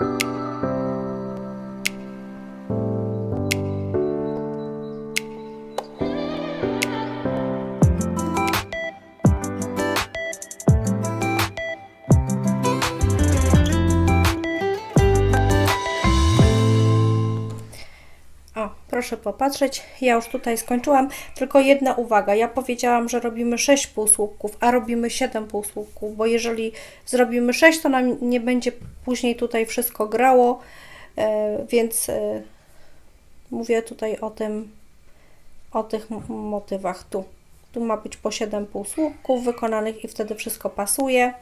O, proszę popatrzeć, ja już tutaj skończyłam. Tylko jedna uwaga. Ja powiedziałam, że robimy 6 półsłupków, a robimy 7 półsłupków, bo jeżeli zrobimy 6, to nam nie będzie później tutaj wszystko grało, e, więc e, mówię tutaj o tym, o tych motywach tu. Tu ma być po 7 półsłupków wykonanych i wtedy wszystko pasuje.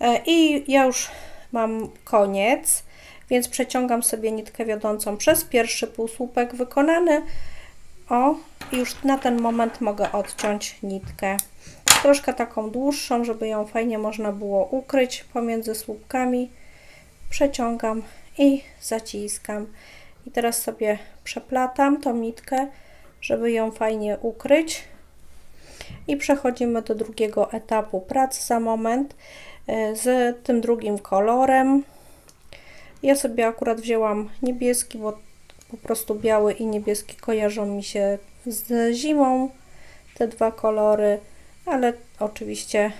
E, I ja już mam koniec, więc przeciągam sobie nitkę wiodącą przez pierwszy półsłupek wykonany. O, już na ten moment mogę odciąć nitkę. Troszkę taką dłuższą, żeby ją fajnie można było ukryć pomiędzy słupkami. Przeciągam i zaciskam. I teraz sobie przeplatam tą nitkę, żeby ją fajnie ukryć. I przechodzimy do drugiego etapu pracy za moment e, z tym drugim kolorem. Ja sobie akurat wzięłam niebieski, bo po prostu biały i niebieski kojarzą mi się z zimą, te dwa kolory, ale oczywiście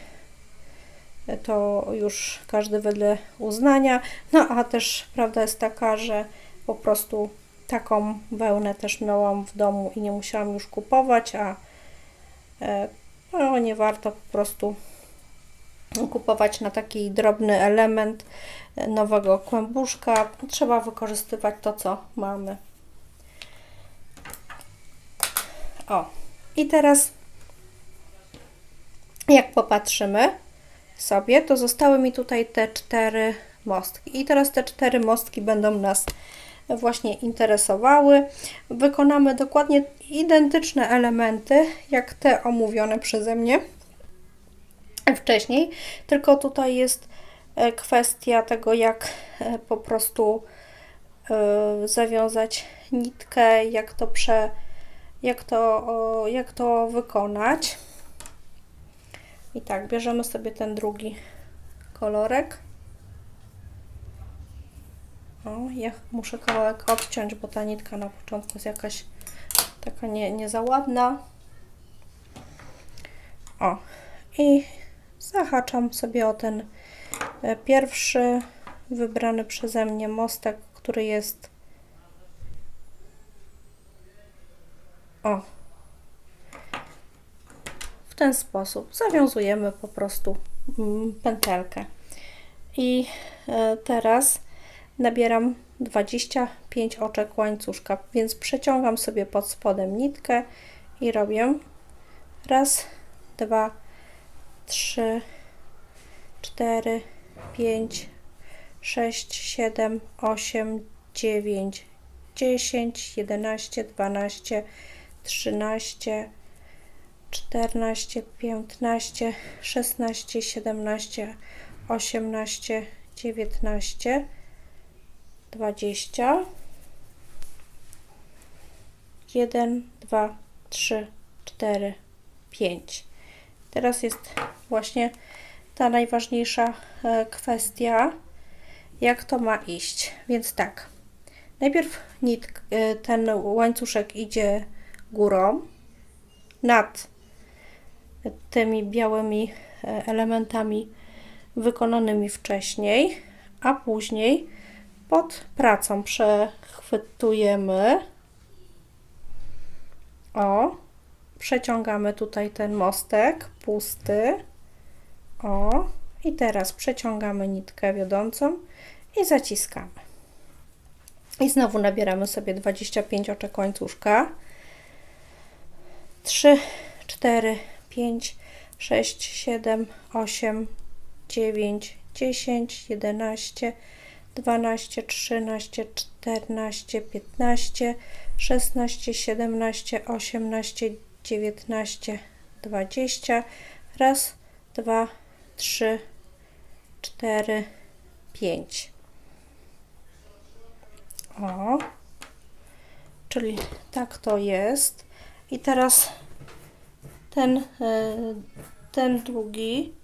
to już każdy wedle uznania. No a też prawda jest taka, że po prostu taką wełnę też miałam w domu i nie musiałam już kupować, a e, no, nie warto po prostu kupować na taki drobny element nowego kłębuszka. Trzeba wykorzystywać to, co mamy. O, i teraz jak popatrzymy sobie, to zostały mi tutaj te cztery mostki. I teraz te cztery mostki będą nas właśnie interesowały. Wykonamy dokładnie identyczne elementy, jak te omówione przeze mnie wcześniej, tylko tutaj jest e, kwestia tego, jak e, po prostu e, zawiązać nitkę, jak to prze, jak to, jak to wykonać. I tak, bierzemy sobie ten drugi kolorek. O, ja muszę kawałek obciąć, bo ta nitka na początku jest jakaś taka nie, nie za ładna. O, i zahaczam sobie o ten e, pierwszy wybrany przeze mnie mostek, który jest o w ten sposób. Zawiązujemy po prostu mm, pętelkę. I e, teraz nabieram 25 oczek łańcuszka, więc przeciągam sobie pod spodem nitkę i robię raz, dwa, trzy, cztery, pięć, sześć, siedem, osiem, dziewięć, dziesięć, jedenaście, dwanaście, trzynaście, czternaście, piętnaście, szesnaście, siedemnaście, osiemnaście, dziewiętnaście, dwadzieścia, jeden, dwa, trzy, cztery, pięć. Teraz jest właśnie ta najważniejsza e, kwestia, jak to ma iść. Więc tak, najpierw nit, e, ten łańcuszek idzie górą nad tymi białymi e, elementami wykonanymi wcześniej, a później pod pracą przechwytujemy o przeciągamy tutaj ten mostek pusty. O, i teraz przeciągamy nitkę wiodącą i zaciskamy. I znowu nabieramy sobie 25 oczek łańcuszka. 3, 4, 5, 6, 7, 8, 9, 10, 11, 12, 13, 14, 15, 16, 17, 18, 19, 20. Raz, dwa, trzy, cztery, pięć. O, czyli tak to jest. I teraz ten, e, ten drugi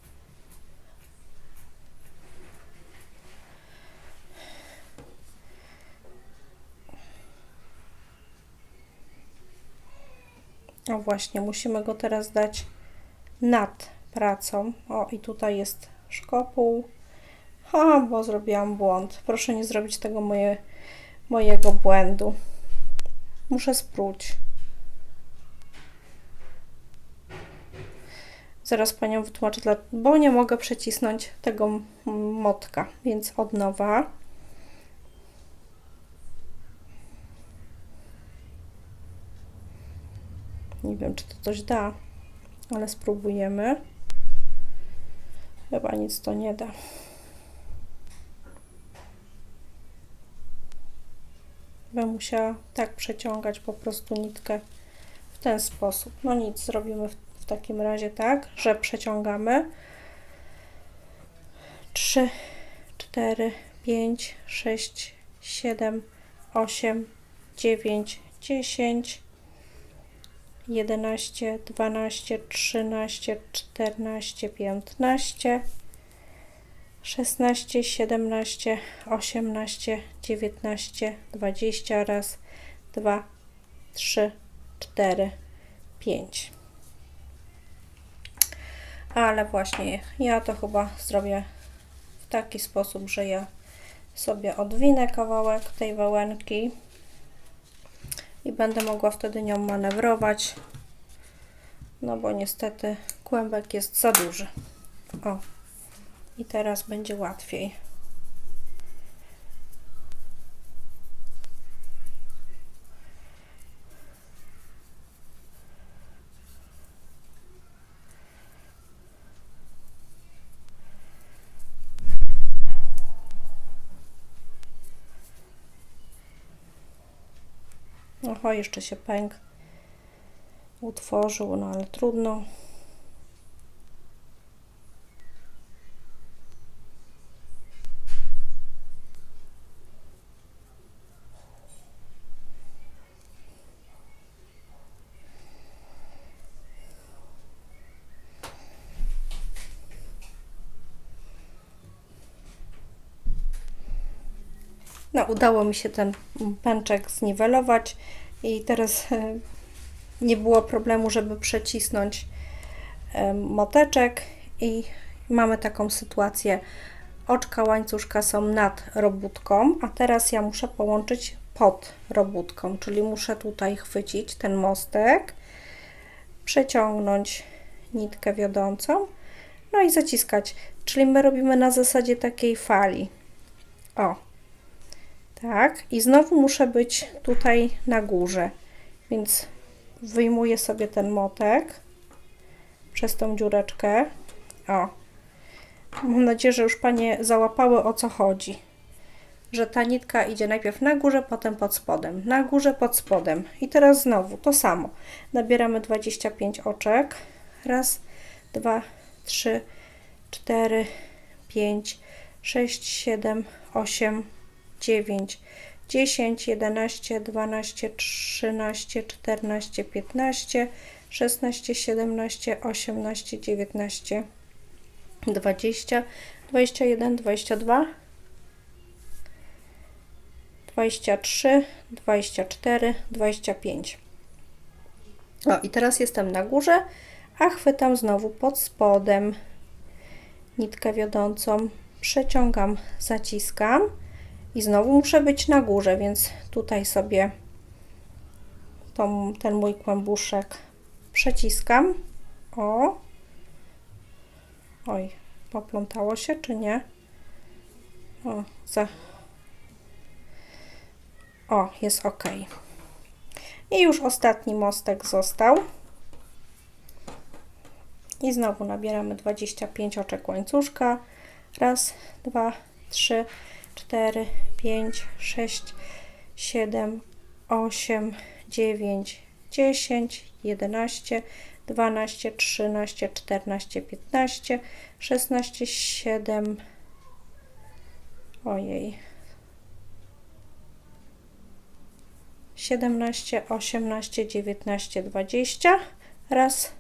O właśnie, musimy go teraz dać nad pracą. O, i tutaj jest szkopuł. Ha, bo zrobiłam błąd. Proszę nie zrobić tego moje, mojego błędu. Muszę spróć. Zaraz Panią wytłumaczę, bo nie mogę przecisnąć tego motka, więc od nowa. Nie wiem, czy to coś da, ale spróbujemy. Chyba nic to nie da. Będę musiała tak przeciągać po prostu nitkę w ten sposób. No nic, zrobimy w, w takim razie tak, że przeciągamy 3, 4, 5, 6, 7, 8, 9, 10, 11, 12, 13, 14, 15, 16, 17, 18, 19, 20, raz, dwa, trzy, cztery, pięć. Ale właśnie ja to chyba zrobię w taki sposób, że ja sobie odwinę kawałek tej wełenki i będę mogła wtedy nią manewrować. No bo niestety kłębek jest za duży. O, i teraz będzie łatwiej. Oho, jeszcze się pęk utworzył, no ale trudno. Udało mi się ten pęczek zniwelować i teraz e, nie było problemu, żeby przecisnąć e, moteczek i mamy taką sytuację. Oczka łańcuszka są nad robótką, a teraz ja muszę połączyć pod robótką, czyli muszę tutaj chwycić ten mostek, przeciągnąć nitkę wiodącą, no i zaciskać. Czyli my robimy na zasadzie takiej fali. O, tak, i znowu muszę być tutaj na górze, więc wyjmuję sobie ten motek przez tą dziureczkę. O, mam nadzieję, że już Panie załapały o co chodzi. Że ta nitka idzie najpierw na górze, potem pod spodem, na górze, pod spodem. I teraz znowu to samo. Nabieramy 25 oczek. Raz, dwa, trzy, cztery, pięć, sześć, siedem, osiem, 9, 10, 11, 12, 13, 14, 15, 16, 17, 18, 19, 20, 21, 22, 23, 24, 25. O, i teraz jestem na górze, a chwytam znowu pod spodem. Nitkę wiodącą, przeciągam, zaciskam i znowu muszę być na górze, więc tutaj sobie tą, ten mój kłębuszek przeciskam. O. Oj, poplątało się, czy nie? O, za... o jest ok. I już ostatni mostek został. I znowu nabieramy 25 oczek łańcuszka. Raz, dwa, trzy, 4, 5, 6, 7, 8, 9, 10, 11, 12, 13, 14, 15, 16, 7, ojej, 17, 18, 19, 20, raz,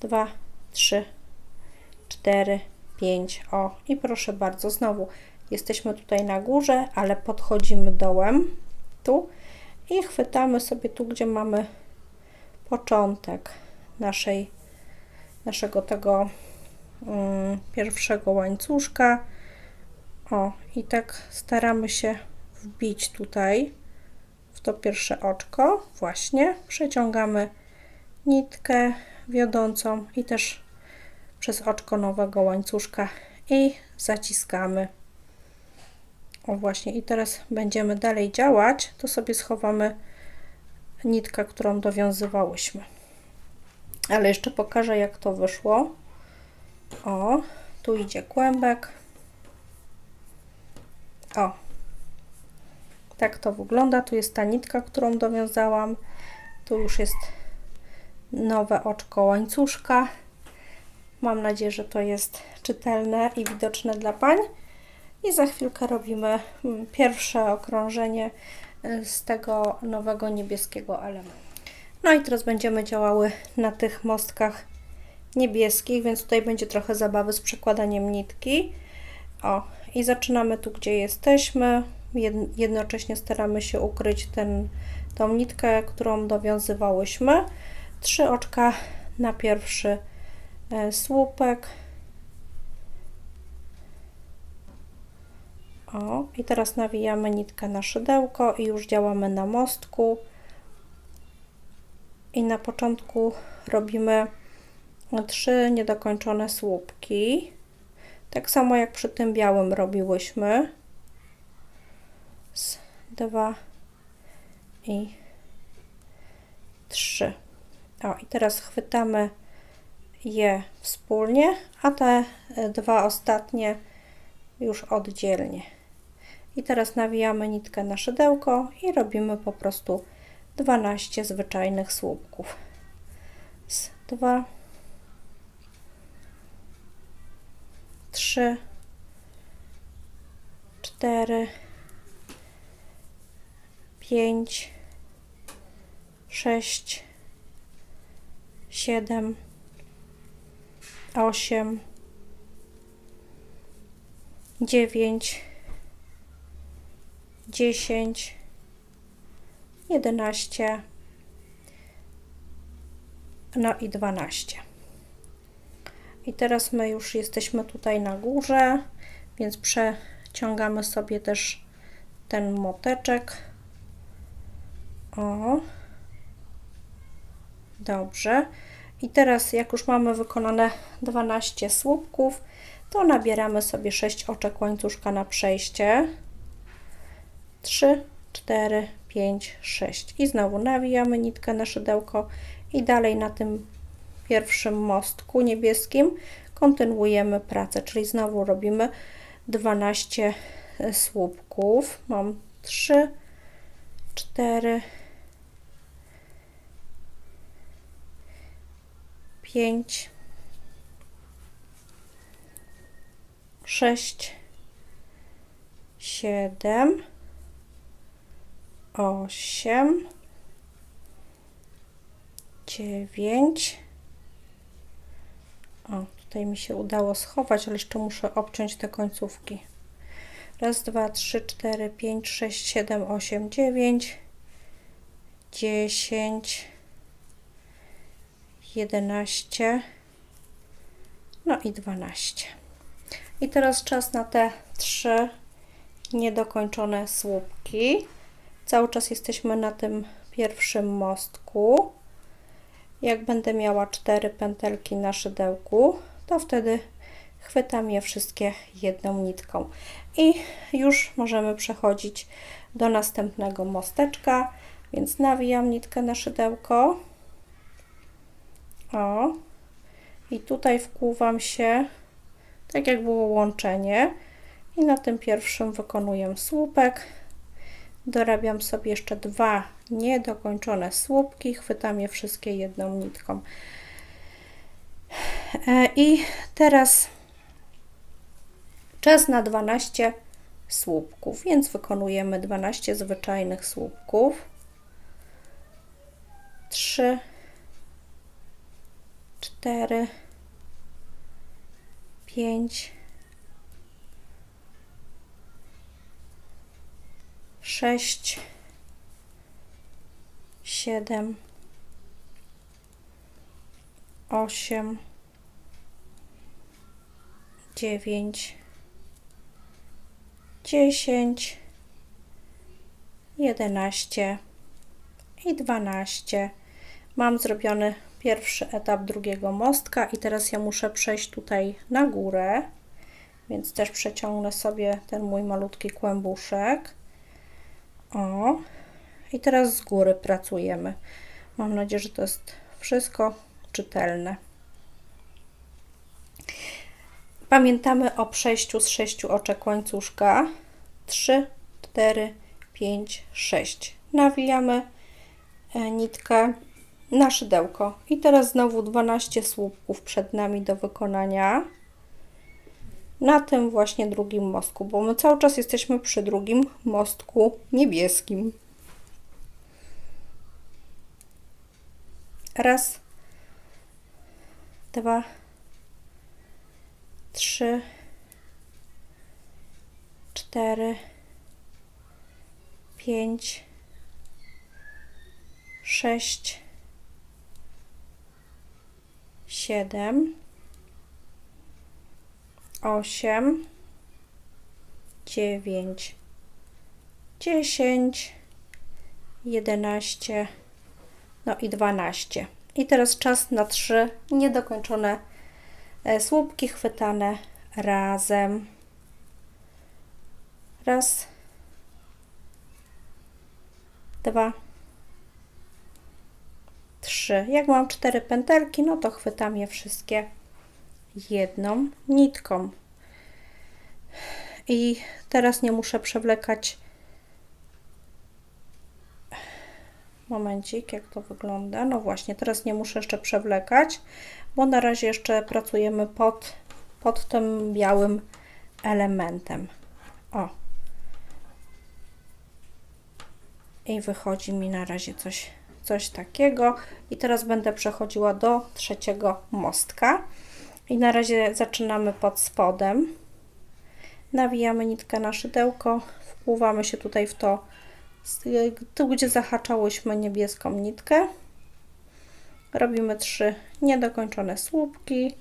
dwa, trzy, cztery, pięć, o i proszę bardzo, znowu Jesteśmy tutaj na górze, ale podchodzimy dołem, tu i chwytamy sobie tu, gdzie mamy początek naszej, naszego tego mm, pierwszego łańcuszka. O, i tak staramy się wbić tutaj w to pierwsze oczko. Właśnie przeciągamy nitkę wiodącą i też przez oczko nowego łańcuszka i zaciskamy. O właśnie, i teraz będziemy dalej działać, to sobie schowamy nitkę, którą dowiązywałyśmy. Ale jeszcze pokażę, jak to wyszło. O, tu idzie kłębek. O, tak to wygląda. Tu jest ta nitka, którą dowiązałam. Tu już jest nowe oczko łańcuszka. Mam nadzieję, że to jest czytelne i widoczne dla pań. I za chwilkę robimy mm, pierwsze okrążenie y, z tego nowego niebieskiego elementu. No i teraz będziemy działały na tych mostkach niebieskich, więc tutaj będzie trochę zabawy z przekładaniem nitki. O, i zaczynamy tu, gdzie jesteśmy. Jednocześnie staramy się ukryć ten, tą nitkę, którą dowiązywałyśmy. Trzy oczka na pierwszy e, słupek. O, i teraz nawijamy nitkę na szydełko i już działamy na mostku. I na początku robimy trzy niedokończone słupki. Tak samo jak przy tym białym robiłyśmy. Dwa i trzy. O, i teraz chwytamy je wspólnie, a te dwa ostatnie już oddzielnie. I teraz nawijamy nitkę na szydełko i robimy po prostu 12 zwyczajnych słupków. Z 2 3 4 5 6 7 8 9 10 11 no i 12 i teraz my już jesteśmy tutaj na górze więc przeciągamy sobie też ten moteczek. O. Dobrze. I teraz jak już mamy wykonane 12 słupków to nabieramy sobie 6 oczek łańcuszka na przejście 3, 4, 5, 6 i znowu nawijamy nitkę na szydełko i dalej na tym pierwszym mostku niebieskim kontynuujemy pracę, czyli znowu robimy 12 słupków. Mam 3, 4, 5, 6, 7, osiem, dziewięć. O, tutaj mi się udało schować, ale jeszcze muszę obciąć te końcówki. Raz, dwa, trzy, cztery, pięć, sześć, siedem, osiem, dziewięć, dziesięć, jedenaście, no i dwanaście. I teraz czas na te trzy niedokończone słupki. Cały czas jesteśmy na tym pierwszym mostku. Jak będę miała cztery pętelki na szydełku, to wtedy chwytam je wszystkie jedną nitką. I już możemy przechodzić do następnego mosteczka, więc nawijam nitkę na szydełko. O. I tutaj wkłuwam się, tak jak było łączenie. I na tym pierwszym wykonuję słupek, dorabiam sobie jeszcze dwa niedokończone słupki, chwytam je wszystkie jedną nitką. E, I teraz czas na 12 słupków, więc wykonujemy 12 zwyczajnych słupków. 3 4 5 sześć, siedem, osiem, dziewięć, dziesięć, jedenaście i dwanaście. Mam zrobiony pierwszy etap drugiego mostka i teraz ja muszę przejść tutaj na górę, więc też przeciągnę sobie ten mój malutki kłębuszek. O, i teraz z góry pracujemy. Mam nadzieję, że to jest wszystko czytelne. Pamiętamy o przejściu z sześciu oczek łańcuszka. 3, 4, 5, 6. Nawijamy e, nitkę na szydełko. I teraz znowu 12 słupków przed nami do wykonania na tym właśnie drugim mostku, bo my cały czas jesteśmy przy drugim mostku niebieskim. Raz, dwa, trzy, cztery, pięć, sześć, siedem, osiem, dziewięć, dziesięć, jedenaście, no i dwanaście. I teraz czas na trzy niedokończone e, słupki chwytane razem. Raz, dwa, trzy. Jak mam cztery pętelki, no to chwytam je wszystkie jedną nitką. I teraz nie muszę przewlekać momencik, jak to wygląda. No właśnie, teraz nie muszę jeszcze przewlekać, bo na razie jeszcze pracujemy pod, pod tym białym elementem. O. I wychodzi mi na razie coś, coś takiego. I teraz będę przechodziła do trzeciego mostka. I na razie zaczynamy pod spodem. Nawijamy nitkę na szydełko, wpływamy się tutaj w to, tu gdzie zahaczałyśmy niebieską nitkę. Robimy trzy niedokończone słupki.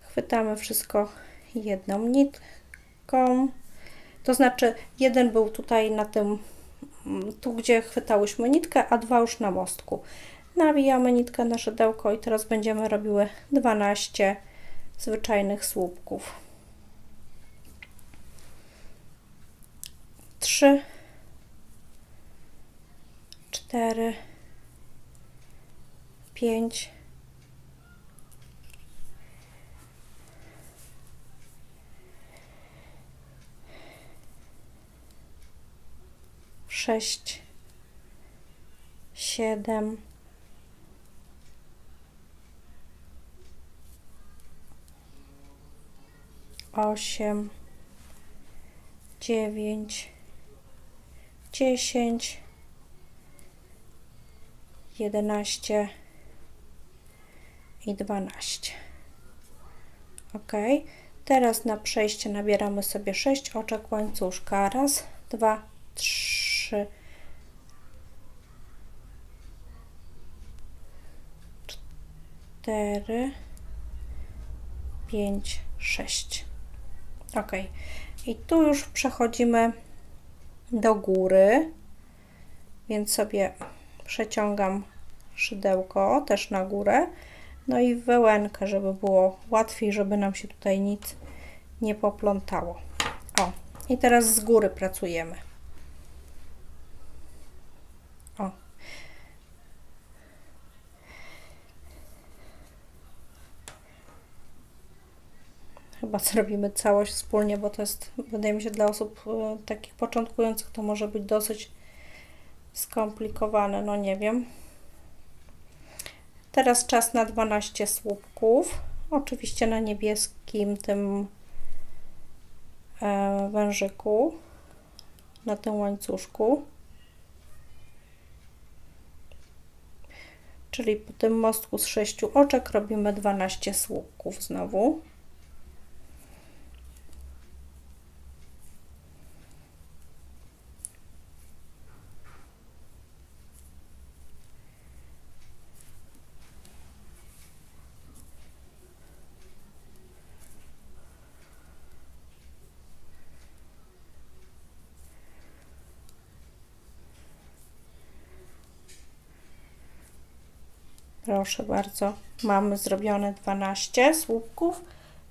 Chwytamy wszystko jedną nitką. To znaczy, jeden był tutaj na tym, tu gdzie chwytałyśmy nitkę, a dwa już na mostku. Nawijamy nitkę na szydełko i teraz będziemy robiły 12 zwyczajnych słupków. 3 4 5 sześć, siedem, osiem, dziewięć, dziesięć, jedenaście i dwanaście. Ok. Teraz na przejście nabieramy sobie sześć oczek łańcuszka. Raz, dwa, trzy, cztery, pięć, sześć. Ok. I tu już przechodzimy do góry, więc sobie przeciągam szydełko też na górę, no i wełenkę, żeby było łatwiej, żeby nam się tutaj nic nie poplątało. O, i teraz z góry pracujemy. O, chyba zrobimy całość wspólnie, bo to jest, wydaje mi się, dla osób e, takich początkujących to może być dosyć skomplikowane, no nie wiem. Teraz czas na 12 słupków. Oczywiście na niebieskim tym e, wężyku, na tym łańcuszku. Czyli po tym mostku z 6 oczek robimy 12 słupków znowu. Proszę bardzo, mamy zrobione 12 słupków.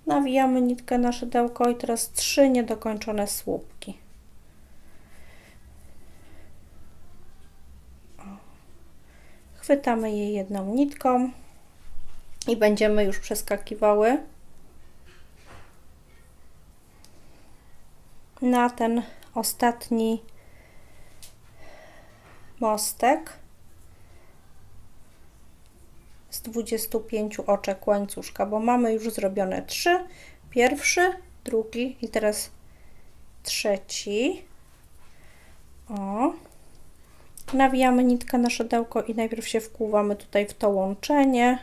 Nawijamy nitkę na szydełko i teraz trzy niedokończone słupki. Chwytamy je jedną nitką i będziemy już przeskakiwały na ten ostatni mostek z 25 oczek łańcuszka, bo mamy już zrobione trzy. Pierwszy, drugi i teraz trzeci. O. Nawijamy nitkę na szydełko i najpierw się wkłuwamy tutaj w to łączenie.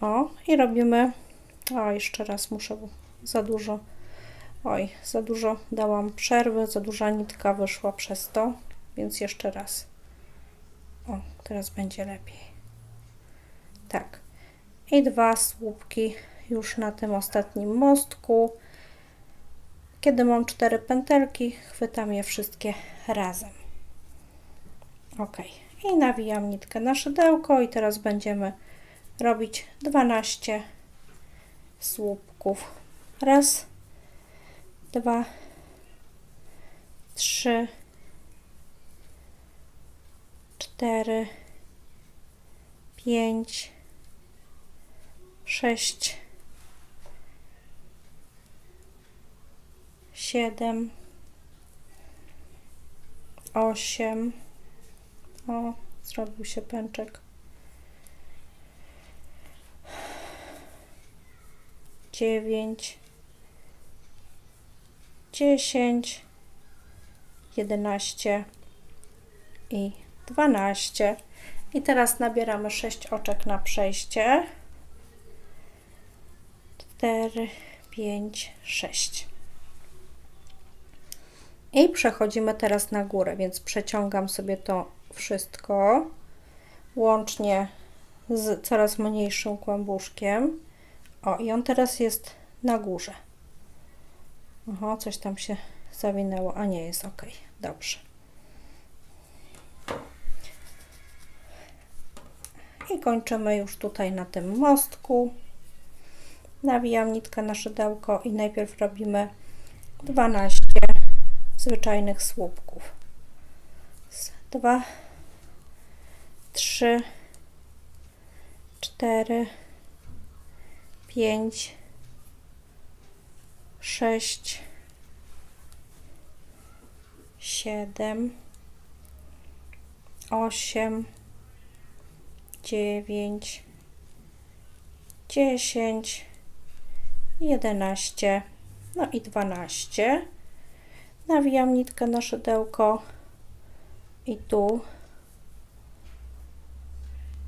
O, i robimy. O, jeszcze raz muszę, za dużo. Oj, za dużo dałam przerwy, za duża nitka wyszła przez to, więc jeszcze raz. O, teraz będzie lepiej. Tak. I dwa słupki już na tym ostatnim mostku. Kiedy mam cztery pętelki, chwytam je wszystkie razem. Ok. I nawijam nitkę na szydełko i teraz będziemy robić 12 słupków. Raz, dwa, trzy, cztery, pięć, sześć, siedem, osiem. O, zrobił się pęczek. Dziewięć, dziesięć, jedenaście i dwanaście. I teraz nabieramy 6 oczek na przejście. 4, 5, 6. I przechodzimy teraz na górę, więc przeciągam sobie to wszystko łącznie z coraz mniejszym kłębuszkiem. O, i on teraz jest na górze. Oho, coś tam się zawinęło, a nie jest ok. Dobrze. I kończymy już tutaj na tym mostku. Nawijam nitkę na szydełko i najpierw robimy 12 zwyczajnych słupków. 2, 3, 4, 5, 6, 7, 8, 9, 10, 11, no i 12. Nawijam nitkę na szydełko i tu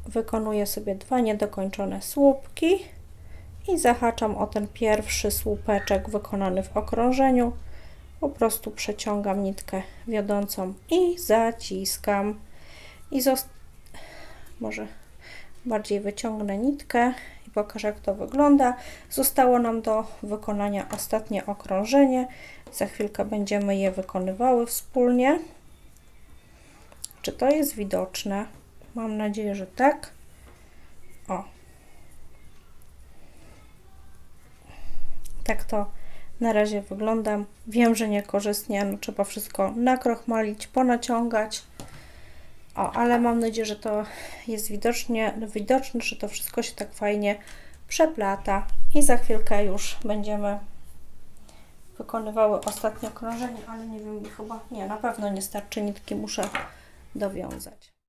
wykonuję sobie dwa niedokończone słupki i zahaczam o ten pierwszy słupeczek wykonany w okrążeniu. Po prostu przeciągam nitkę wiodącą i zaciskam. I zost może bardziej wyciągnę nitkę pokażę jak to wygląda. Zostało nam do wykonania ostatnie okrążenie. Za chwilkę będziemy je wykonywały wspólnie. Czy to jest widoczne? Mam nadzieję, że tak. O. Tak to na razie wygląda. Wiem, że niekorzystnie, no trzeba wszystko nakrochmalić, ponaciągać. O, ale mam nadzieję, że to jest widocznie, widoczne, że to wszystko się tak fajnie przeplata i za chwilkę już będziemy wykonywały ostatnie okrążenie, ale nie wiem, chyba nie, na pewno nie starczy nitki, muszę dowiązać.